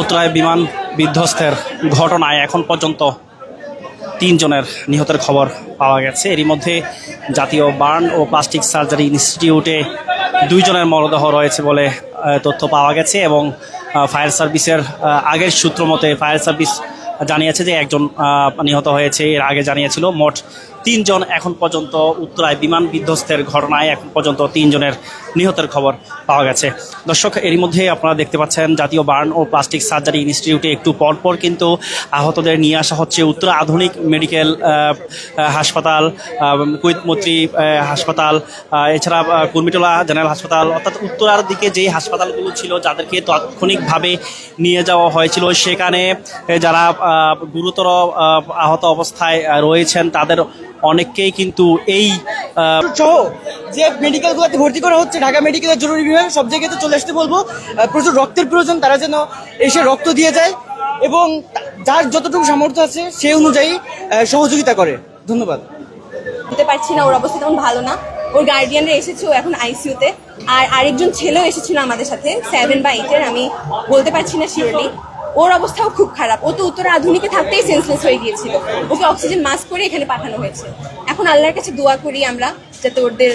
উত্তরায় বিমান বিধ্বস্তের ঘটনায় এখন পর্যন্ত তিনজনের নিহতের খবর পাওয়া গেছে। এরই মধ্যে জাতীয় বার্ন ও প্লাস্টিক সার্জারি ইনস্টিটিউটে দুইজনের মরদেহ রয়েছে বলে তথ্য পাওয়া গেছে এবং ফায়ার সার্ভিসের আগের সূত্র মতে ফায়ার সার্ভিস জানিয়েছে যে একজন নিহত হয়েছে। এর আগে জানিয়েছিল, মোট তিনজন এখন পর্যন্ত উত্তরায় বিমান বিধ্বস্তের ঘটনায় এখন পর্যন্ত তিনজনের নিহতের খবর পাওয়া গেছে। দর্শক, এরই মধ্যে আপনারা দেখতে পাচ্ছেন, জাতীয় বার্ন ও প্লাস্টিক সার্জারি ইনস্টিটিউটে একটু পরপর কিন্তু আহতদের নিয়ে আসা হচ্ছে উত্তরা আধুনিক মেডিকেল হাসপাতাল কুইত মৈত্রী হাসপাতাল এছাড়া কুর্মিটোলা জেনারেল হাসপাতাল, অর্থাৎ উত্তরার দিকে যেই হাসপাতালগুলো ছিল, যাদেরকে তাৎক্ষণিকভাবে নিয়ে যাওয়া হয়েছিল, সেখানে যারা গুরুতর আহত অবস্থায় রয়েছেন তাদের অনেককেই কিন্তু এই সহ যে মেডিকেলগুলোতে ভর্তি করা হচ্ছে ঢাকা মেডিকেলের জরুরি বিভাগ সব জায়গাতে চলে আসতে বলব। প্রচুর রক্তের প্রয়োজন তারা যেন এসে রক্ত দিয়ে যায় এবং যার যতটুকু সামর্থ্য আছে সেই অনুযায়ী সহযোগিতা করে। ধন্যবাদ। বলতে পারছি না ওর অবস্থা তেমন ভালো না। ওর গার্ডিয়ানরা এসেছে ও এখন আইসিইউতে আর আরেকজন ছেলেও এসেছিল আমাদের সাথে সেভেন বা এইটের আমি বলতে পারছি না শিওরলি ওর অবস্থাও খুব খারাপ। ও তো উত্তর আধুনিকে থাকতেই সেন্সলেস হয়ে গিয়েছিল। ওকে অক্সিজেন মাস্ক করে এখানে পাঠানো হয়েছে। এখন আল্লাহর কাছে দোয়া করি আমরা যাতে ওদের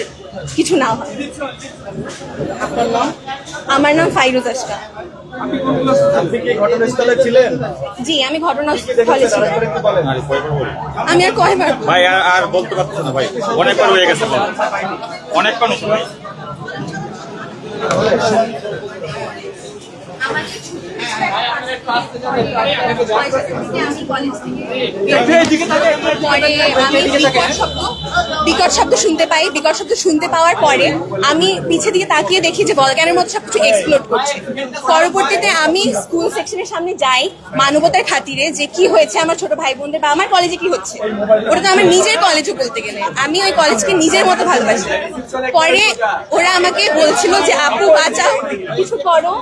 কিছু না হয়। আমার নাম ফাইরুজ আশকা জি আমি ঘটনাস্থলে ছিলাম। আমি আর কয়বার ভাই আর আর বলতে পারছ না ভাই। অনেকবার হয়ে গেছে বল। অনেক মানুষ ভাই আমি কলেজ থেকে পরে আমি বিকট শব্দ শুনতে পাই, বিকট শব্দ শুনতে পাওয়ার পরে আমি পিছের দিকে তাকিয়ে দেখি যে বলগানের মধ্যে সবকিছু এক্সপ্লোড করছে। পরবর্তীতে আমি স্কুল সেকশনের সামনে যাই মানবতার খাতিরে যে কি হয়েছে আমার ছোট ভাই বোনদের বা আমার কলেজে কি হচ্ছে। ওটা তো আমার নিজের কলেজও বলতে গেলে। আমি ওই কলেজকে নিজের মতো ভালোবাসি। পরে ওরা আমাকে বলছিল যে, আপু, বাঁচাও, কিছু করো।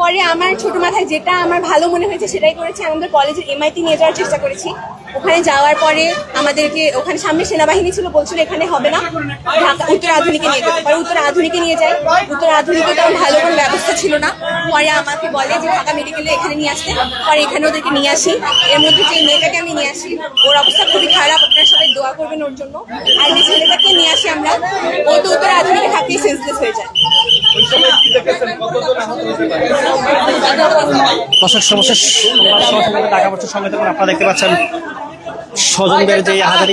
পরে আমার ছোট মাথায় যেটা আমার ভালো মনে হয়েছে সেটাই করেছি। আমাদের কলেজের এমআইটি নিয়ে যাওয়ার চেষ্টা করেছি। ওখানে যাওয়ার পরে আমাদেরকে ওখানে সামনে সেনাবাহিনী ছিল, বলছিল এখানে হবে না। ঢাকা, উত্তর আধুনিকে নিয়ে যেতে পরে। উত্তর আধুনিকে নিয়ে যাই উত্তর আধুনিকে তেমন ভালো কোনো ব্যবস্থা ছিল না। পরে আমাকে বলে যে ঢাকা মেডিকেলে এখানে নিয়ে আসতে। পরে এখানে ওদেরকে নিয়ে আসি। এর মধ্যে যে মেয়েটাকে আমি নিয়ে আসি, ওর অবস্থা খুবই খারাপ। আপনারা সবাই দোয়া করবেন ওর জন্য। আর যে ছেলেটাকে নিয়ে আসি আমরা, ও তো উত্তর আধুনিকে থাকতেই সেন্সলেস হয়ে যায়। দর্শক সহ সংবাদে ঢাকা সঙ্গে আপনারা দেখতে পাচ্ছেন স্বজনদের যে হাজারি